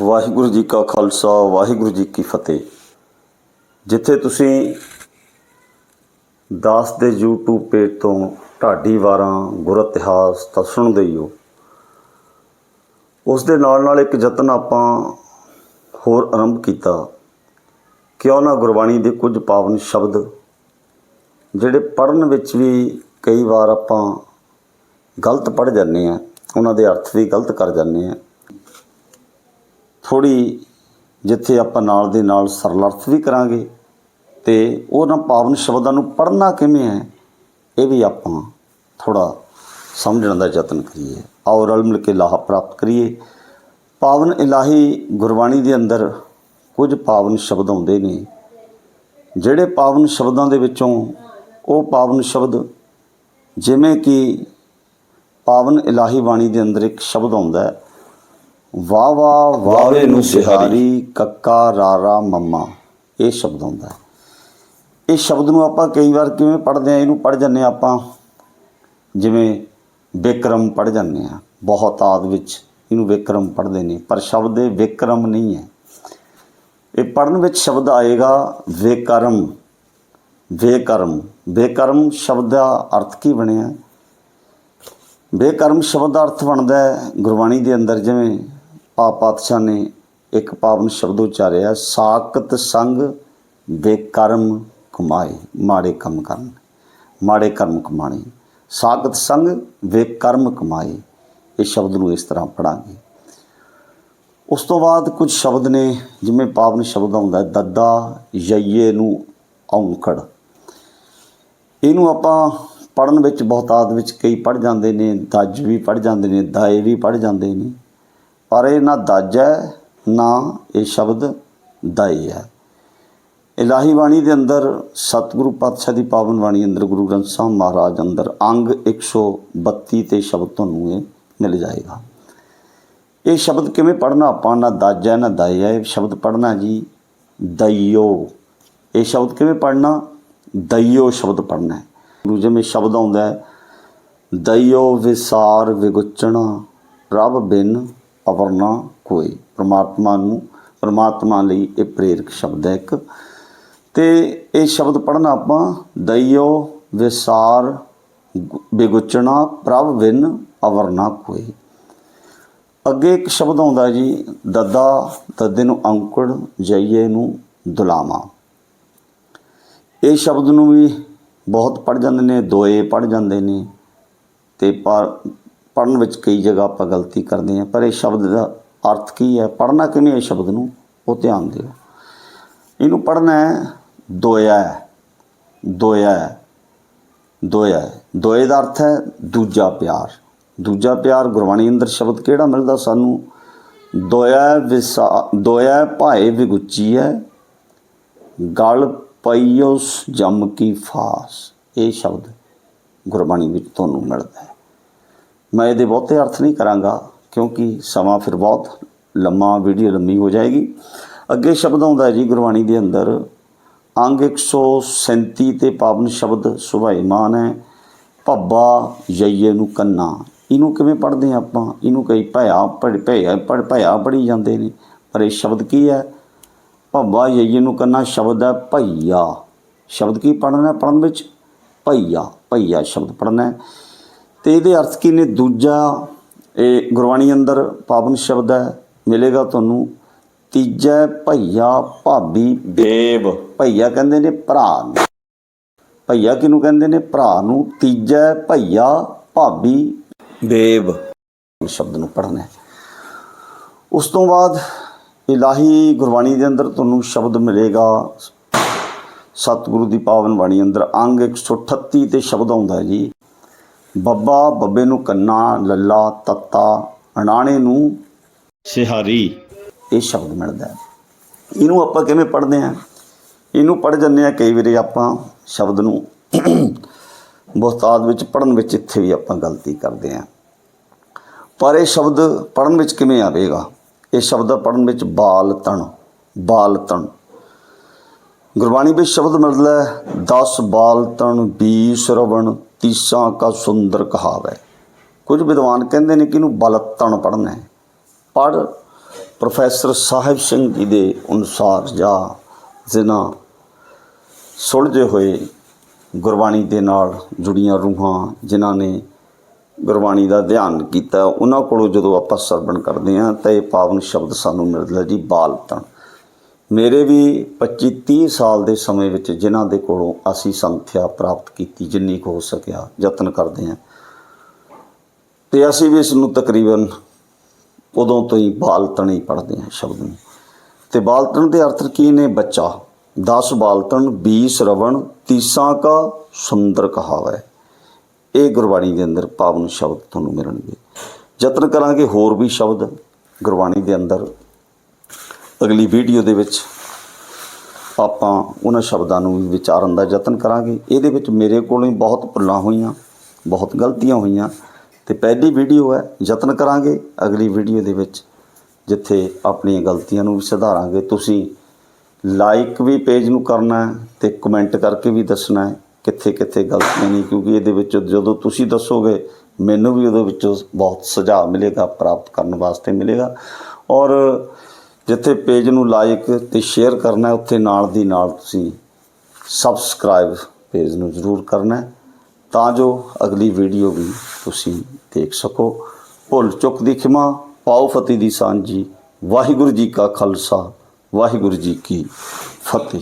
ਵਾਹਿਗੁਰੂ ਜੀ ਕਾ ਖਾਲਸਾ, ਵਾਹਿਗੁਰੂ ਜੀ ਕੀ ਫਤਿਹ। ਜਿੱਥੇ ਤੁਸੀਂ ਦਾਸ ਦੇ YouTube ਪੇਜ ਤੋਂ ਢਾਡੀ ਵਾਰਾਂ, ਗੁਰ ਇਤਿਹਾਸ ਤਾਂ ਸੁਣਦੇ ਹੀ ਹੋ। ਉਸ ਦੇ ਨਾਲ ਨਾਲ ਇੱਕ ਯਤਨ ਆਪਾਂ ਹੋਰ ਆਰੰਭ ਕੀਤਾ। ਕਿਉਂ ਨਾ ਗੁਰਬਾਣੀ ਦੇ ਕੁਝ ਪਾਵਨ ਸ਼ਬਦ, ਜਿਹੜੇ ਪੜਨ ਵਿੱਚ ਵੀ ਕਈ ਵਾਰ ਆਪਾਂ ਗਲਤ ਪੜ ਜਾਂਦੇ ਆ ਉਹਨਾਂ ਦੇ ਅਰਥ ਵੀ ਗਲਤ ਕਰ ਜਾਂਦੇ ਆ ਥੋੜੀ ਜਿੱਥੇ ਆਪਾਂ ਨਾਲ ਦੇ ਨਾਲ ਸਰਲ ਅਰਥ ਵੀ ਕਰਾਂਗੇ ਤੇ ਉਹਨਾਂ ਪਾਵਨ ਸ਼ਬਦਾਂ ਨੂੰ ਪੜ੍ਹਨਾ ਕਿਵੇਂ ਹੈ, ਇਹ ਵੀ ਆਪਾਂ ਥੋੜਾ ਸਮਝਣ ਦਾ ਯਤਨ ਕਰੀਏ। ਆਓ ਰਲ ਮਿਲ ਕੇ ਲਾਹਾ ਪ੍ਰਾਪਤ ਕਰੀਏ। ਪਾਵਨ ਇਲਾਹੀ ਗੁਰਬਾਣੀ ਦੇ ਅੰਦਰ ਕੁਝ ਪਾਵਨ ਸ਼ਬਦ ਆਉਂਦੇ ਨੇ, ਜਿਹੜੇ ਪਾਵਨ ਸ਼ਬਦਾਂ ਦੇ ਵਿੱਚੋਂ ਉਹ ਪਾਵਨ ਸ਼ਬਦ ਜਿਵੇਂ ਕਿ ਪਾਵਨ ਇਲਾਹੀ ਬਾਣੀ ਦੇ ਅੰਦਰ ਇੱਕ ਸ਼ਬਦ ਆਉਂਦਾ ਹੈ ਵਾ ਵਾ ਵਾਵੇ ਨੂੰ ਸਿਹਾਰੀ। ਕੱਕਾ ਰਾਰਾ ਮੰਮਾ। ਇਹ ਸ਼ਬਦ ਹੁੰਦਾ ਹੈ। ਇਹ ਸ਼ਬਦ ਨੂੰ ਆਪਾਂ ਕਈ ਵਾਰ ਕਿਵੇਂ ਪੜ੍ਹਦੇ ਆ ਇਹਨੂੰ ਪੜ੍ਹ ਜੰਨੇ ਆਪਾਂ। ਜਿਵੇਂ ਵਿਕਰਮ ਪੜ੍ਹ ਜੰਨੇ ਆ ਬਹੁਤ ਆਦ ਵਿੱਚ ਇਹਨੂੰ ਵਿਕਰਮ ਪੜ੍ਹਦੇ ਨੇ। ਪਰ ਸ਼ਬਦ ਇਹ ਵਿਕਰਮ ਨਹੀਂ ਹੈ। ਇਹ ਪੜਨ ਵਿੱਚ ਸ਼ਬਦ ਆਏਗਾ ਵਿਕਰਮ। ਵਿਕਰਮ। ਵਿਕਰਮ ਸ਼ਬਦ ਦਾ ਅਰਥ ਕੀ ਬਣਿਆ? ਬੇਕਰਮ ਸ਼ਬਦ ਦਾ ਅਰਥ ਬਣਦਾ ਹੈ ਗੁਰਬਾਣੀ ਦੇ ਅੰਦਰ ਜਿਵੇਂ ਪਾਪ ਪਾਤਸ਼ਾਹ ਨੇ ਇੱਕ ਪਾਵਨ ਸ਼ਬਦ ਉਚਾਰਿਆ ਸਾਕਤ ਸੰਗ ਬੇਕਰਮ ਕਮਾਏ, ਮਾੜੇ ਕੰਮ ਕਰਨ, ਮਾੜੇ ਕਰਮ ਕਮਾਣੇ ਸਾਕਤ ਸੰਗ ਬੇਕਰਮ ਕਮਾਏ, ਇਹ ਸ਼ਬਦ ਨੂੰ ਇਸ ਤਰ੍ਹਾਂ ਪੜਾਂਗੇ ਉਸ ਤੋਂ ਬਾਅਦ ਕੁਝ ਸ਼ਬਦ ਨੇ, ਜਿਵੇਂ ਪਾਵਨ ਸ਼ਬਦ ਆਉਂਦਾ, ਦੱਦਾ ਯਈਏ ਨੂੰ ਔਂਕੜ। ਇਹਨੂੰ ਆਪਾਂ ਪੜਨ ਵਿੱਚ ਬਹੁਤਾਤ ਵਿੱਚ ਕਈ ਪੜ ਜਾਂਦੇ ਨੇ, ਦੱਜ ਵੀ ਪੜ ਜਾਂਦੇ ਨੇ, ਦਾਏ ਵੀ ਪੜ ਜਾਂਦੇ ਨੇ। ਪਰ ਇਹ ਨਾ ਦੱਜ ਹੈ, ਨਾ ਇਹ ਸ਼ਬਦ ਦਾਈ ਹੈ। ਇਲਾਹੀ ਬਾਣੀ ਦੇ ਅੰਦਰ ਸਤਿਗੁਰੂ ਪਾਤਸ਼ਾਹ ਦੀ ਪਾਵਨ ਬਾਣੀ ਅੰਦਰ ਗੁਰੂ ਗ੍ਰੰਥ ਸਾਹਿਬ ਮਹਾਰਾਜ ਅੰਦਰ ਅੰਗ 132 ਤੇ ਸ਼ਬਦ ਤੁਹਾਨੂੰ ਇਹ ਮਿਲ ਜਾਏਗਾ। ਇਹ ਸ਼ਬਦ ਕਿਵੇਂ ਪੜਨਾ ਆਪਾਂ? ਨਾ ਦਾਜ ਹੈ, ਨਾ ਦਾਈ ਹੈ। ਇਹ ਸ਼ਬਦ ਪੜਨਾ ਜੀ, ਦਈਓ। ਇਹ ਸ਼ਬਦ ਕਿਵੇਂ ਪੜਨਾ ਦਈਓ ਸ਼ਬਦ ਪੜਨਾ ਹੈ। ਗੁਰੂ ਜਿਵੇਂ ਸ਼ਬਦ ਆਉਂਦਾ ਹੈ, ਦਈਓ ਵਿਸਾਰ ਵਿਗੁਚਣਾ, ਰੱਬ ਬਿਨ ਅਵਰਨਾ ਕੋਈ। ਪ੍ਰਮਾਤਮਾ ਨੂੰ ਪ੍ਰਮਾਤਮਾ ਲਈ ਇਹ ਪ੍ਰੇਰਕ ਸ਼ਬਦ ਹੈ ਇੱਕ। ਤੇ ਇਹ ਸ਼ਬਦ ਪੜਨਾ ਆਪਾਂ ਦਈਓ ਵਿਸਾਰ ਵਿਗੁਚਣਾ ਪ੍ਰਭ ਬਿਨ ਅਵਰਨਾ ਕੋਈ। ਅੱਗੇ ਇੱਕ ਸ਼ਬਦ ਆਉਂਦਾ ਜੀ, ਦੱਦਾ, ਦੱਦੇ ਨੂੰ ਅੰਕੁੜ, ਜਈਏ ਨੂੰ ਦੁਲਾਮਾ। ਇਹ ਸ਼ਬਦ ਨੂੰ ਵੀ ਬਹੁਤ ਪੜ ਜਾਂਦੇ ਨੇ, ਦੋਏ ਪੜ ਜਾਂਦੇ ਨੇ ਤੇ ਪੜਨ ਵਿੱਚ ਕਈ ਜਗ੍ਹਾ ਆਪਾਂ ਗਲਤੀ ਕਰਦੇ ਹਾਂ, ਪਰ ਇਹ ਸ਼ਬਦ ਦਾ ਅਰਥ ਕੀ ਹੈ? ਪੜਨਾ ਕਿਵੇਂ ਇਹ ਸ਼ਬਦ ਨੂੰ? ਉਹ ਧਿਆਨ ਦਿਓ। ਇਹਨੂੰ ਪੜਨਾ ਹੈ, ਦੋਇਆ ਦੋਇਆ ਦੋਇਆ ਦੋਏ ਦਾ ਅਰਥ ਹੈ ਦੂਜਾ ਪਿਆਰ। ਦੂਜਾ ਪਿਆਰ ਗੁਰਬਾਣੀ ਅੰਦਰ ਸ਼ਬਦ ਕਿਹੜਾ ਮਿਲਦਾ ਸਾਨੂੰ? ਦੋਇਆ ਵਿਸਾ, ਦੋਇਆ ਭਾਏ ਵਿਗੁੱਚੀ ਹੈ, ਗਲ ਪਈਓ ਜਮ ਕੀ ਫਾਸ। ਇਹ ਸ਼ਬਦ ਗੁਰਬਾਣੀ ਵਿੱਚ ਤੁਹਾਨੂੰ ਮਿਲਦਾ ਹੈ। ਮੈਂ ਇਹਦੇ ਬਹੁਤੇ ਅਰਥ ਨਹੀਂ ਕਰਾਂਗਾ, ਕਿਉਂਕਿ ਸਮਾਂ ਫਿਰ ਬਹੁਤ ਲੰਮਾ ਵੀਡੀਓ ਲੰਮੀ ਹੋ ਜਾਏਗੀ। ਅੱਗੇ ਸ਼ਬਦ ਆਉਂਦਾ ਜੀ ਗੁਰਬਾਣੀ ਦੇ ਅੰਦਰ, ਅੰਗ 137 ਤੇ ਪਾਵਨ ਸ਼ਬਦ ਸੁਭਾਈਮਾਨ ਹੈ, ਭੱਬਾ ਜਈਏ ਨੂੰ ਕੰਨਾ। ਇਹਨੂੰ ਕਿਵੇਂ ਪੜ੍ਹਦੇ ਹਾਂ ਆਪਾਂ? ਇਹਨੂੰ ਕਈ ਭਇਆ ਪੜ ਭਇਆ ਪੜ, ਭਇਆ ਪੜੀ ਜਾਂਦੇ ਨੇ, ਪਰ ਇਹ ਸ਼ਬਦ ਕੀ ਹੈ? ਭੱਬਾ ਜਈਏ ਨੂੰ ਕੰਨਾ ਸ਼ਬਦ ਹੈ ਭਈਆ। ਸ਼ਬਦ ਕੀ ਪੜ੍ਹਨਾ ਪੜਨ ਵਿੱਚ? ਭਈਆ ਭਈਆ ਸ਼ਬਦ ਪੜ੍ਹਨਾ ਹੈ। ਤੇ ਇਹਦੇ ਅਰਥ ਕੀ ਨੇ? ਦੂਜਾ, ਇਹ ਗੁਰਬਾਣੀ ਅੰਦਰ ਪਾਵਨ ਸ਼ਬਦ ਹੈ, ਮਿਲੇਗਾ ਤੁਹਾਨੂੰ। ਤੀਜਾ ਭਈਆ ਭਾਬੀ ਦੇਵ। ਭਈਆ ਕਹਿੰਦੇ ਨੇ ਭਰਾ ਨੂੰ। ਭਈਆ ਕਿਹਨੂੰ ਕਹਿੰਦੇ ਨੇ? ਭਰਾ ਨੂੰ। ਤੀਜਾ ਭਈਆ ਭਾਬੀ ਦੇਵ। ਸ਼ਬਦ ਨੂੰ ਪੜ੍ਹਨਾ ਹੈ। ਉਸ ਤੋਂ ਬਾਅਦ ਇਲਾਹੀ ਗੁਰਬਾਣੀ ਦੇ ਅੰਦਰ ਤੁਹਾਨੂੰ ਸ਼ਬਦ ਮਿਲੇਗਾ। ਸਤਿਗੁਰੂ ਦੀ ਪਾਵਨ ਬਾਣੀ ਅੰਦਰ ਅੰਗ 138 ਤੇ ਸ਼ਬਦ ਆਉਂਦਾ ਜੀ। ਬੱਬਾ ਬੱਬੇ ਨੂੰ ਕੰਨਾ ਲੱਲਾ ਤੱਤਾ ਅਣਾਣੇ ਨੂੰ ਸਿਹਾਰੀ। ਇਹ ਸ਼ਬਦ ਮਿਲਦਾ ਇਹਨੂੰ ਆਪਾਂ ਕਿਵੇਂ ਪੜ੍ਹਦੇ ਆ ਇਹਨੂੰ ਪੜ੍ਹ ਜੰਨੇ ਆ ਕਈ ਵਾਰੀ ਆਪਾਂ ਸ਼ਬਦ ਨੂੰ। ਬਹੁਤਾਤ ਵਿੱਚ ਪੜਨ ਵਿੱਚ ਇੱਥੇ ਵੀ ਆਪਾਂ ਗਲਤੀ ਕਰਦੇ ਆ ਪਰ ਇਹ ਸ਼ਬਦ ਪੜਨ ਵਿੱਚ ਕਿਵੇਂ ਆਵੇਗਾ? ਇਹ ਸ਼ਬਦ ਪੜਨ ਵਿੱਚ ਬਾਲ ਤਣ ਬਾਲ ਤਣ। ਗੁਰਬਾਣੀ ਵਿੱਚ ਸ਼ਬਦ ਮਿਲਦਾ ਹੈ 10 ਬਾਲ ਤਣ 20 ਸ਼ਰਵਣ ਤੀਸਾ ਕਾ ਸੁੰਦਰ ਕਹਾਵੇ। ਕੁਝ ਵਿਦਵਾਨ ਕਹਿੰਦੇ ਨੇ ਕਿ ਇਹਨੂੰ ਬਲਤਣ ਪੜਨਾ ਹੈ। ਪੜ ਪ੍ਰੋਫੈਸਰ ਸਾਹਿਬ ਸਿੰਘ ਜੀ ਦੇ ਅਨੁਸਾਰ ਜਾਂ ਜਿਨ੍ਹਾਂ ਸੁਲਝੇ ਹੋਏ ਗੁਰਬਾਣੀ ਦੇ ਨਾਲ ਜੁੜੀਆਂ ਰੂਹਾਂ ਜਿਨ੍ਹਾਂ ਨੇ ਗੁਰਬਾਣੀ ਦਾ ਧਿਆਨ ਕੀਤਾ, ਉਹਨਾਂ ਕੋਲੋਂ ਜਦੋਂ ਆਪਾਂ ਸਰਵਣ ਕਰਦੇ ਹਾਂ ਤਾਂ ਇਹ ਪਾਵਨ ਸ਼ਬਦ ਸਾਨੂੰ ਮਿਲਦਾ ਜੀ, ਬਾਲਤਣ। ਮੇਰੇ ਵੀ 25 30 ਸਾਲ ਦੇ ਸਮੇਂ ਵਿੱਚ ਜਿਨ੍ਹਾਂ ਦੇ ਕੋਲੋਂ ਅਸੀਂ ਸੰਥਿਆ ਪ੍ਰਾਪਤ ਕੀਤੀ, ਜਿੰਨੀ ਕੁ ਹੋ ਸਕਿਆ, ਯਤਨ ਕਰਦੇ ਹਾਂ। ਤੇ ਅਸੀਂ ਵੀ ਇਸ ਨੂੰ ਤਕਰੀਬਨ ਉਦੋਂ ਤੋਂ ਹੀ ਬਾਲਤਣ ਹੀ ਪੜ੍ਹਦੇ ਹਾਂ ਸ਼ਬਦ ਨੂੰ। ਤੇ ਬਾਲਤਣ ਦੇ ਅਰਥ ਕੀ ਨੇ? ਬੱਚਾ 10 ਬਾਲਤਣ 20 ਰਵਣ, ਤੀਸਾਂ ਕਾ ਸੁੰਦਰ ਕਹਾਵਾ। ਇਹ ਗੁਰਬਾਣੀ ਦੇ ਅੰਦਰ ਪਾਵਨ ਸ਼ਬਦ ਤੁਹਾਨੂੰ ਮਿਲਣਗੇ। ਯਤਨ ਕਰਾਂਗੇ ਹੋਰ ਵੀ ਸ਼ਬਦ ਗੁਰਬਾਣੀ ਦੇ ਅੰਦਰ। ਅਗਲੀ ਵੀਡੀਓ ਦੇ ਵਿੱਚ ਆਪਾਂ ਉਹਨਾਂ ਸ਼ਬਦਾਂ ਨੂੰ ਵੀ ਵਿਚਾਰਨ ਦਾ ਯਤਨ ਕਰਾਂਗੇ। ਇਹਦੇ ਵਿੱਚ ਮੇਰੇ ਕੋਲੋਂ ਹੀ ਬਹੁਤ ਭੁੱਲਾਂ ਹੋਈਆਂ, ਬਹੁਤ ਗਲਤੀਆਂ ਹੋਈਆਂ ਤੇ ਪਹਿਲੀ ਵੀਡੀਓ ਹੈ, ਯਤਨ ਕਰਾਂਗੇ। ਅਗਲੀ ਵੀਡੀਓ ਦੇ ਵਿੱਚ ਜਿੱਥੇ ਆਪਣੀਆਂ ਗਲਤੀਆਂ ਨੂੰ ਵੀ ਸੁਧਾਰਾਂਗੇ। ਤੁਸੀਂ ਲਾਈਕ ਵੀ ਪੇਜ ਨੂੰ ਕਰਨਾ ਹੈ ਤੇ ਕਮੈਂਟ ਕਰਕੇ ਵੀ ਦੱਸਣਾ ਹੈ ਕਿੱਥੇ ਕਿੱਥੇ ਗਲਤੀਆਂ ਨੇ, ਕਿਉਂਕਿ ਇਹਦੇ ਵਿੱਚ ਜਦੋਂ ਤੁਸੀਂ ਦੱਸੋਗੇ, ਮੈਨੂੰ ਵੀ ਉਹਦੇ ਵਿੱਚੋਂ ਬਹੁਤ ਸੁਝਾਅ ਮਿਲੇਗਾ, ਪ੍ਰਾਪਤ ਕਰਨ ਵਾਸਤੇ ਮਿਲੇਗਾ। ਔਰ ਜਿੱਥੇ ਪੇਜ ਨੂੰ ਲਾਈਕ ਤੇ ਸ਼ੇਅਰ ਕਰਨਾ ਹੈ, ਉੱਥੇ ਨਾਲ ਦੀ ਨਾਲ ਤੁਸੀਂ ਸਬਸਕ੍ਰਾਈਬ ਪੇਜ ਨੂੰ ਜ਼ਰੂਰ ਕਰਨਾ ਹੈ, ਤਾਂ ਜੋ ਅਗਲੀ ਵੀਡੀਓ ਵੀ ਤੁਸੀਂ ਦੇਖ ਸਕੋ। ਭੁੱਲ ਚੁੱਕ ਦੀ ਖਿਮਾ ਪਾਉ ਫਤਿਹ ਦੀ ਸਾਂਝੀ। ਵਾਹਿਗੁਰੂ ਜੀ ਕਾ ਖਾਲਸਾ, ਵਾਹਿਗੁਰੂ ਜੀ ਕੀ ਫਤਿਹ।